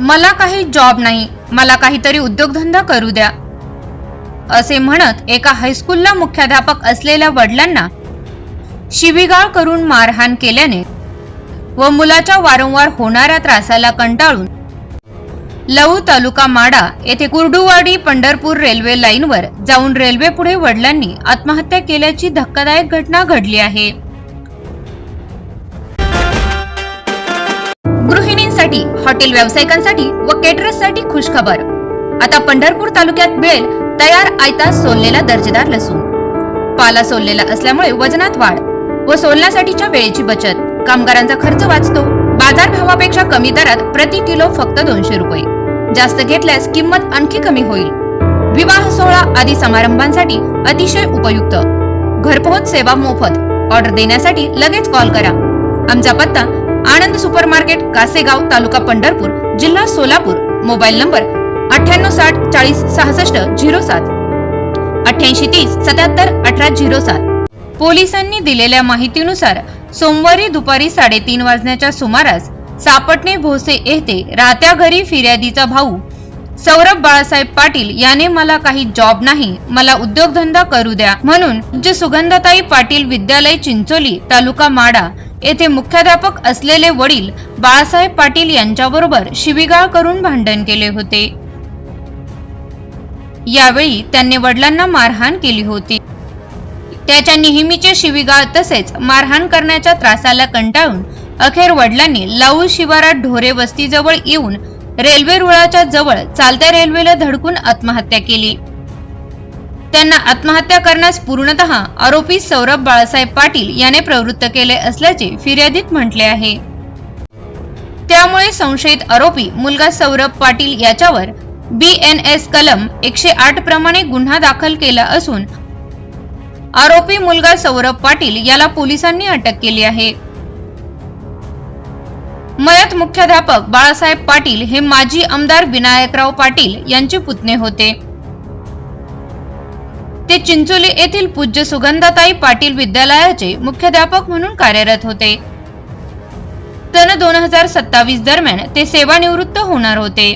मला काही जॉब नाही. मला काहीतरी उद्योगधंदा करू द्या. असे म्हणत एका हायस्कूलला मुख्याध्यापक असलेल्या वडिलांना शिबिगाळ करून मारहाण केल्याने व मुलाच्या वारंवार होणाऱ्या त्रासाला कंटाळून लऊ तालुका माडा येथे कुर्डुवाडी पंढरपूर रेल्वे लाईनवर जाऊन रेल्वे पुढे वडिलांनी आत्महत्या केल्याची धक्कादायक घटना घडली आहे. गृहिणींसाठी हॉटेल व्यावसायिकांसाठी व केटरर्ससाठी खुशखबर. आता पंढरपूर तालुक्यात मिळेल तयार आयता सोललेला दर्जेदार लसूण. पाला सोललेला असल्यामुळे वजनात वाढ व सोलण्यासाठीच्या वेळेची बचत. कामगारांचा खर्च वाचतो. बाजार भावापेक्षा कमी दरात प्रति किलो फक्त दोनशे रुपये. जास्त घेतल्यास किंमत आणखी कमी होईल. विवाह सोहळा आदी समारंभांसाठी अतिशय उपयुक्त. घरपोहोच सेवा मोफत. ऑर्डर देण्यासाठी लगेच कॉल करा. आमचा पत्ता आनंद सुपर मार्केट कासेगाव तालुका पंढरपूर जिल्हा सोलापूर. मोबाईल नंबर अठ्ठ्याण्णव साठ चाळीस सहासष्ट झिरो सात. अठ्ठ्याऐंशी तीस सत्याहत्तर अठरा झिरो सात. पोलिसांनी दिलेल्या माहितीनुसार सोमवारी दुपारी साडेतीन वाजण्याच्या सुमारास सापटणे भोसे येथे राहत्या घरी फिर्यादीचा भाऊ सौरभ बाळासाहेब पाटील याने मला काही जॉब नाही मला उद्योगधंदा करू द्या म्हणून जे सुगंधताई पाटील विद्यालय चिंचोली तालुका माडा येथे मुख्याध्यापक असलेले वडील बाळासाहेब पाटील यांच्याबरोबर शिबिगाळ करून भांडण केले होते. यावेळी त्यांनी वडिलांना मारहाण केली होती. त्याच्या नेहमीचे शिवीगाळ तसेच मारहाण करण्याच्या त्रासाला कंटाळून अखेर वडिलांनी लाऊ शिवारात ढोरे वस्तीजवळ येऊन रेल्वे रुळाच्या जवळ चालत्या रेल्वेला धडकून आत्महत्या केली. त्यांना आत्महत्या करण्यास पूर्णतः आरोपी सौरभ बाळासाहेब पाटील याने प्रवृत्त केले असल्याचे फिर्यादीत म्हटले आहे. त्यामुळे संशयित आरोपी मुलगा सौरभ पाटील याच्यावर बी एन एस कलम एकशे आठ प्रमाणे गुन्हा दाखल केला असून आरोपी मुलगा सौरभ पाटील याला पोलिसांनी अटक केली आहे. मयत मुख्याध्यापक बाळासाहेब पाटील हे माजी आमदार विनायकराव पाटील यांचे पुतणे होते. ते चिंचोली येथील पूज्य सुगंधाताई पाटील विद्यालयाचे मुख्याध्यापक म्हणून कार्यरत होते. सन दोन हजार सत्तावीस दरम्यान ते सेवानिवृत्त होणार होते.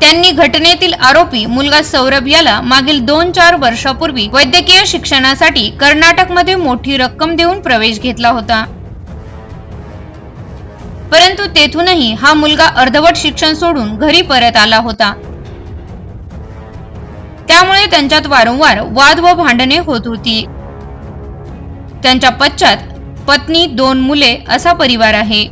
त्यांनी घटनेतील आरोपी मुलगा सौरभ याला मागील दोन चार वर्षापूर्वी वैद्यकीय शिक्षणासाठी कर्नाटकमध्ये मोठी रक्कम देऊन प्रवेश घेतला होता. परंतु तेथूनही हा मुलगा अर्धवट शिक्षण सोडून घरी परत आला होता. त्यामुळे त्यांच्यात वारंवार वाद व भांडणे होत होती. त्यांच्या पश्चात पत्नी दोन मुले असा परिवार आहे.